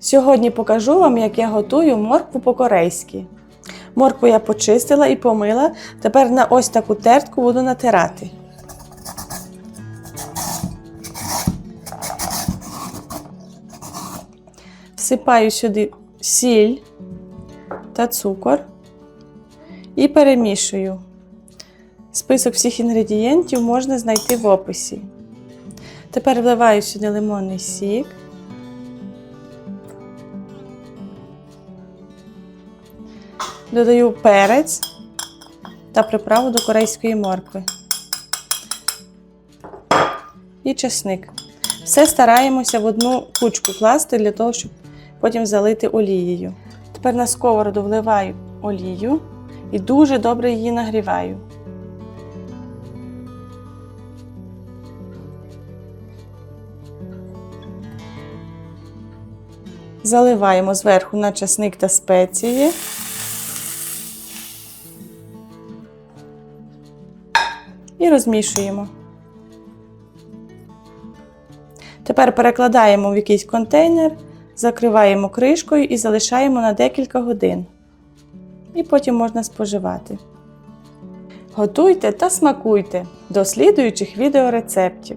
Сьогодні покажу вам, як я готую моркву по-корейськи. Моркву я почистила і помила. Тепер на ось таку тертку буду натирати. Всипаю сюди сіль та цукор і перемішую. Список всіх інгредієнтів можна знайти в описі. Тепер вливаю сюди лимонний сік. Додаю перець та приправу до корейської моркви. І чесник. Все стараємося в одну кучку класти для того, щоб потім залити олією. Тепер на сковороду вливаю олію і дуже добре її нагріваю. Заливаємо зверху на часник та спеції. І розмішуємо. Тепер перекладаємо в якийсь контейнер, закриваємо кришкою і залишаємо на декілька годин. І потім можна споживати. Готуйте та смакуйте до слідуючих відеорецептів.